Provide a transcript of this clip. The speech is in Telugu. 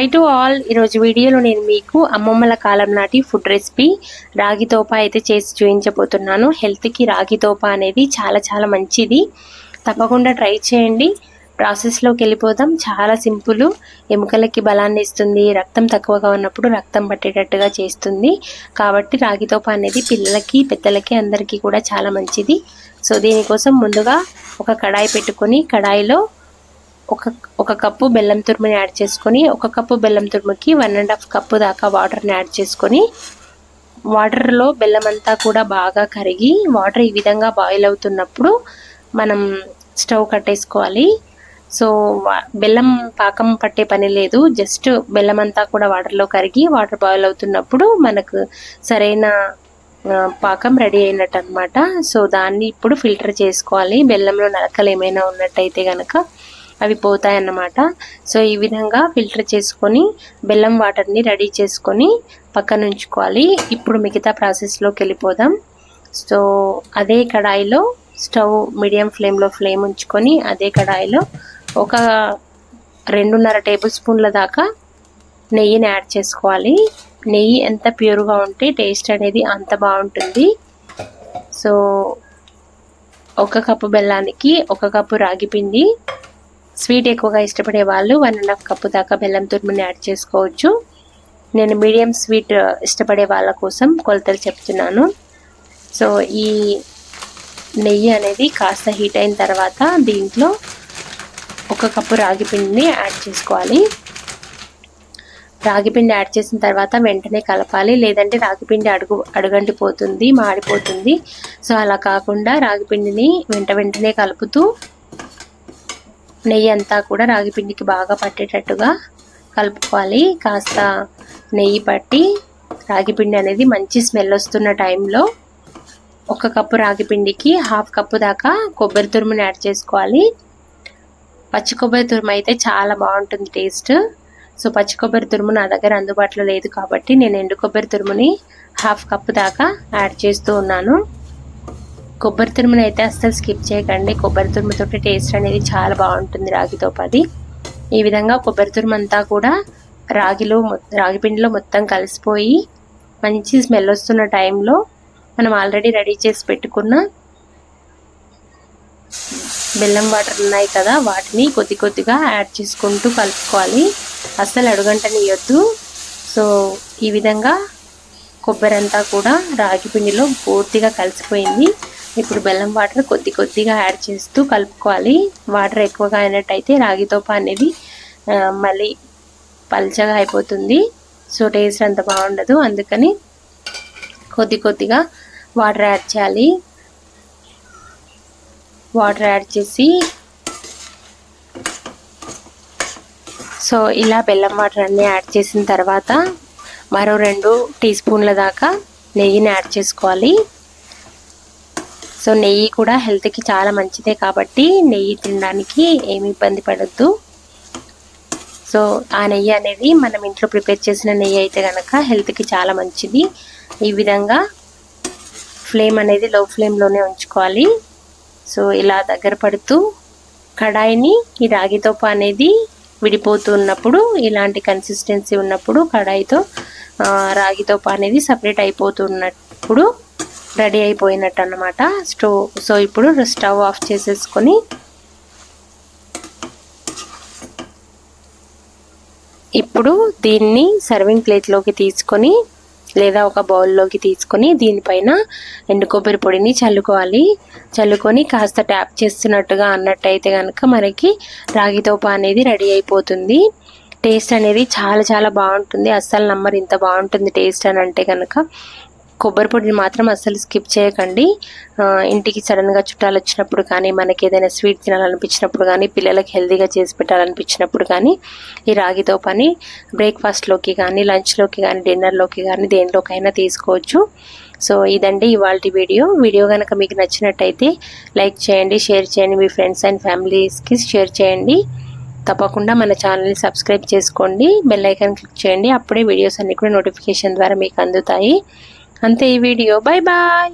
హాయ్ టు ఆల్ ఈరోజు వీడియోలో నేను మీకు అమ్మమ్మల కాలం నాటి ఫుడ్ రెసిపీ రాగి తోప అయితే చేసి చూపించబోతున్నాను. హెల్త్కి రాగి తోప అనేది చాలా చాలా మంచిది. తప్పకుండా ట్రై చేయండి. ప్రాసెస్లోకి వెళ్ళిపోదాం. చాలా సింపుల్ ఎముకలకి బలాన్ని ఇస్తుంది. రక్తం తక్కువగా ఉన్నప్పుడు రక్తం పట్టేటట్టుగా చేస్తుంది. కాబట్టి రాగితోప అనేది పిల్లలకి పెద్దలకి అందరికీ కూడా చాలా మంచిది. సో దీనికోసం ముందుగా ఒక కడాయి పెట్టుకొని కడాయిలో ఒక ఒక కప్పు బెల్లం తురుముని యాడ్ చేసుకొని ఒక కప్పు బెల్లం తురుముకి వన్ అండ్ హాఫ్ కప్పు దాకా వాటర్ని యాడ్ చేసుకొని వాటర్లో బెల్లం అంతా కూడా బాగా కరిగి వాటర్ ఈ విధంగా బాయిల్ అవుతున్నప్పుడు మనం స్టవ్ కట్టేసుకోవాలి. సో బెల్లం పాకం పట్టే పని లేదు. జస్ట్ బెల్లం అంతా కూడా వాటర్లో కరిగి వాటర్ బాయిల్ అవుతున్నప్పుడు మనకు సరైన పాకం రెడీ అయినట్టు అనమాట సో దాన్ని ఇప్పుడు ఫిల్టర్ చేసుకోవాలి. బెల్లంలో నలకలు ఏమైనా ఉన్నట్టయితే కనుక అవి పోతాయన్నమాట. సో ఈ విధంగా ఫిల్టర్ చేసుకొని బెల్లం వాటర్ని రెడీ చేసుకొని పక్కన ఉంచుకోవాలి ఇప్పుడు మిగతా ప్రాసెస్లోకి వెళ్ళిపోదాం. సో అదే కడాయిలో స్టవ్ మీడియం ఫ్లేమ్లో ఫ్లేమ్ ఉంచుకొని అదే కడాయిలో ఒక రెండున్నర టేబుల్ స్పూన్ల దాకా నెయ్యిని యాడ్ చేసుకోవాలి. నెయ్యి ఎంత ప్యూర్గా ఉంటే టేస్ట్ అనేది అంత బాగుంటుంది. సో ఒక కప్పు బెల్లానికి ఒక కప్పు రాగి పిండి స్వీట్ ఎక్కువగా ఇష్టపడే వాళ్ళు వన్ అండ్ హాఫ్ కప్పు దాకా బెల్లం తురుముని యాడ్ చేసుకోవచ్చు. నేను మీడియం స్వీట్ ఇష్టపడే వాళ్ళ కోసం కొలతలు చెప్తున్నాను. సో ఈ నెయ్యి అనేది కాస్త హీట్ అయిన తర్వాత దీంట్లో ఒక కప్పు రాగి పిండిని యాడ్ చేసుకోవాలి. రాగిపిండి యాడ్ చేసిన తర్వాత వెంటనే కలపాలి. లేదంటే రాగిపిండి అడుగు అడుగండిపోతుంది మాడిపోతుంది. సో అలా కాకుండా రాగిపిండిని వెంట వెంటనే కలుపుతూ నెయ్యి అంతా కూడా రాగి పిండికి బాగా పట్టేటట్టుగా కలుపుకోవాలి. కాస్త నెయ్యి పట్టి రాగి పిండి అనేది మంచి స్మెల్ వస్తున్న టైంలో ఒక కప్పు రాగి పిండికి హాఫ్ కప్పు దాకా కొబ్బరి తురుముని యాడ్ చేసుకోవాలి. పచ్చి కొబ్బరి తురుము అయితే చాలా బాగుంటుంది టేస్ట్. సో పచ్చి కొబ్బరి తురుము నా దగ్గర అందుబాటులో లేదు కాబట్టి నేను ఎండు కొబ్బరి తురుముని హాఫ్ కప్పు దాకా యాడ్ చేస్తూ ఉన్నాను. కొబ్బరి తురుమును అయితే అస్సలు స్కిప్ చేయకండి. కొబ్బరి తురుముతో టేస్ట్ అనేది చాలా బాగుంటుంది రాగితో పది. ఈ విధంగా కొబ్బరి తురుము అంతా కూడా రాగిలో రాగి పిండిలో మొత్తం కలిసిపోయి మంచి స్మెల్ వస్తున్న టైంలో మనం ఆల్రెడీ రెడీ చేసి పెట్టుకున్న బెల్లం వాటర్ ఉన్నాయి కదా వాటిని కొద్ది కొద్దిగా యాడ్ చేసుకుంటూ కలుపుకోవాలి. అస్సలు అడుగంటనియొద్దు. సో ఈ విధంగా కొబ్బరి అంతా కూడా రాగి పిండిలో పూర్తిగా కలిసిపోయింది. ఇప్పుడు బెల్లం వాటర్ కొద్ది కొద్దిగా యాడ్ చేస్తూ కలుపుకోవాలి. వాటర్ ఎక్కువగా అయినట్టయితే రాగితోప అనేది మళ్ళీ పల్చగా అయిపోతుంది. సో టేస్ట్ అంత బాగుండదు. అందుకని కొద్ది కొద్దిగా వాటర్ యాడ్ చేయాలి. వాటర్ యాడ్ చేసి సో ఇలా బెల్లం వాటర్ అన్నీ యాడ్ చేసిన తర్వాత మరో రెండు టీ స్పూన్ల దాకా నెయ్యిని యాడ్ చేసుకోవాలి. సో నెయ్యి కూడా హెల్త్కి చాలా మంచిదే కాబట్టి నెయ్యి తినడానికి ఏమి ఇబ్బంది పడద్దు. సో ఆ నెయ్యి అనేది మనం ఇంట్లో ప్రిపేర్ చేసిన నెయ్యి అయితే కనుక హెల్త్కి చాలా మంచిది. ఈ విధంగా ఫ్లేమ్ అనేది లో ఫ్లేమ్లోనే ఉంచుకోవాలి. సో ఇలా దగ్గర పడుతూ కడాయిని ఈ రాగితోప అనేది విడిపోతూ ఉన్నప్పుడు ఇలాంటి కన్సిస్టెన్సీ ఉన్నప్పుడు కడాయితో రాగితోప అనేది సపరేట్ అయిపోతున్నప్పుడు రెడీ అయిపోయినట్టు అనమాట స్టవ్ సో ఇప్పుడు స్టవ్ ఆఫ్ చేసేసుకొని ఇప్పుడు దీన్ని సర్వింగ్ ప్లేట్లోకి తీసుకొని లేదా ఒక బౌల్లోకి తీసుకొని దీనిపైన ఎండు కొబ్బరి పొడిని చల్లుకోవాలి. చల్లుకొని కాస్త ట్యాప్ చేస్తున్నట్టుగా అన్నట్టయితే కనుక మనకి రాగితోప అనేది రెడీ అయిపోతుంది. టేస్ట్ అనేది చాలా చాలా బాగుంటుంది. అస్సలు నమ్మరు ఇంత బాగుంటుంది టేస్ట్ అని అంటే కనుక కొబ్బరి పొడిని మాత్రం అస్సలు స్కిప్ చేయకండి. ఇంటికి సడన్గా చుట్టాలు వచ్చినప్పుడు కానీ మనకి ఏదైనా స్వీట్ తినాలనిపించినప్పుడు కానీ పిల్లలకి హెల్తీగా చేసి పెట్టాలనిపించినప్పుడు కానీ ఈ రాగితో పని బ్రేక్ఫాస్ట్లోకి కానీ లంచ్లోకి కానీ డిన్నర్లోకి కానీ దేనిలోకైనా తీసుకోవచ్చు. సో ఇదండి ఇవాళ వీడియో. వీడియో కనుక మీకు నచ్చినట్టయితే లైక్ చేయండి షేర్ చేయండి మీ ఫ్రెండ్స్ అండ్ ఫ్యామిలీస్కి షేర్ చేయండి. తప్పకుండా మన ఛానల్ని సబ్స్క్రైబ్ చేసుకోండి బెల్ ఐకాన్ క్లిక్ చేయండి అప్పుడే వీడియోస్ అన్నీ కూడా నోటిఫికేషన్ ద్వారా మీకు అందుతాయి. అంతే ఈ వీడియో. Bye bye.